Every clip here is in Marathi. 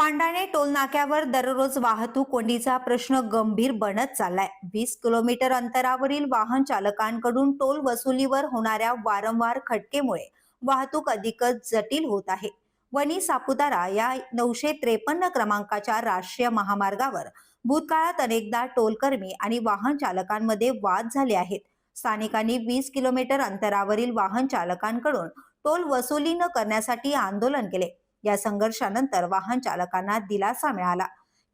पांडाणे टोलनाक्यावर दररोज वाहतूक कोंडीचा प्रश्न गंभीर बनत चाललाय. वीस किलोमीटर अंतरावरील वाहन चालकांकडून टोल वसुलीवर होणाऱ्या वारंवार खटकेमुळे वाहतूक अधिकच जटिल होत आहे. वणी सापुतारा या नऊशे त्रेपन्न क्रमांकाच्या राष्ट्रीय महामार्गावर भूतकाळात अनेकदा टोलकर्मी आणि वाहन चालकांमध्ये वाद झाले आहेत. स्थानिकांनी वीस किलोमीटर अंतरावरील वाहन चालकांकडून टोल वसुली न करण्यासाठी आंदोलन केले. या संघर्षानंतर वाहन चालकांना दिलासा मिळाला.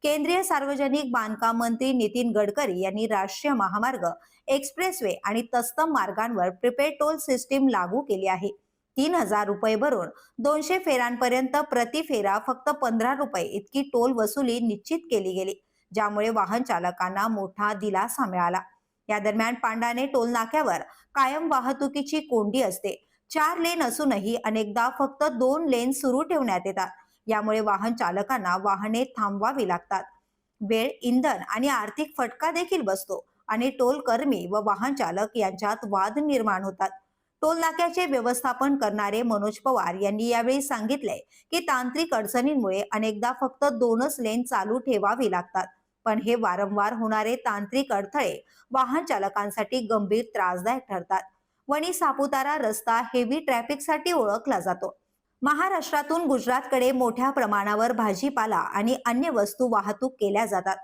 केंद्रीय सार्वजनिक बांधकाम मंत्री नितीन गडकरी यांनी राष्ट्रीय महामार्ग एक्सप्रेसवे आणि तस्तम मार्गांवर प्रिपेड टोल सिस्टीम लागू केली आहे. तीन हजार रुपये भरून दोनशे फेरांपर्यंत प्रति फेरा फक्त पंधरा रुपये इतकी टोल वसुली निश्चित केली गेली ज्यामुळे वाहन चालकांना मोठा दिलासा मिळाला. या दरम्यान पांडाने टोल नाक्यावर कायम वाहतुकीची कोंडी असते चार लेन असूनही अनेकदा फक्त दोन लेन सुरू ठेवण्यात येतात. यामुळे वाहन चालकांना वाहने थांबवावी लागतात. वेळ इंधन आणि आर्थिक फटका देखील बसतो आणि टोल कर्मी व वाहन चालक यांच्यात वाद निर्माण होतात. टोल नाक्याचे व्यवस्थापन करणारे मनोज पवार यांनी यावेळी सांगितले की तांत्रिक अडचणींमुळे अनेकदा फक्त दोनच लेन चालू ठेवावी लागतात. पण हे वारंवार होणारे तांत्रिक अडथळे वाहन चालकांसाठी गंभीर त्रासदायक ठरतात. वणी सापुतारा रस्ता हेवी ट्रॅफिकसाठी ओळखला जातो. महाराष्ट्रातून गुजरातकडे मोठ्या प्रमाणावर भाजीपाला आणि अन्य वस्तू वाहतूक केल्या जातात.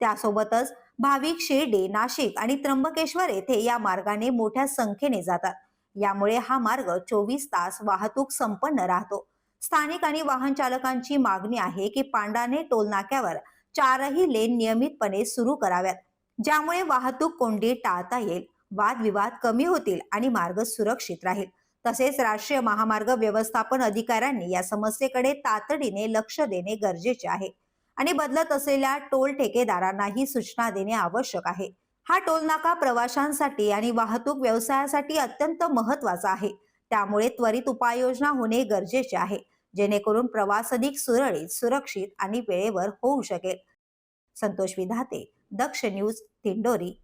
त्यासोबतच भाविक शिर्डी नाशिक आणि त्र्यंबकेश्वर येथे या मार्गाने मोठ्या संख्येने जातात. यामुळे हा मार्ग चोवीस तास वाहतूक संपन्न राहतो. स्थानिक आणि वाहन चालकांची मागणी आहे की पांडाने टोलनाक्यावर चारही लेन नियमितपणे सुरू कराव्यात ज्यामुळे वाहतूक कोंडी टाळता येईल. वादविवाद कमी होतील आणि मार्ग सुरक्षित राहील. तसेच राष्ट्रीय महामार्ग व्यवस्थापन अधिकाऱ्यांनी या समस्येकडे तातडीने लक्ष देणे गरजेचे आहे. आणि बदलत असलेल्या टोल ठेकेदारांनाही सूचना देणे आवश्यक आहे. हा टोल नाका प्रवाशांसाठी आणि वाहतूक व्यवसायासाठी अत्यंत महत्त्वाचा आहे. त्यामुळे त्वरित उपाययोजना होणे गरजेचे आहे. जेणेकरून प्रवास अधिक सुरळीत सुरक्षित आणि वेळेवर होऊ शकेल. संतोष विधाते दक्ष न्यूज दिंडोरी.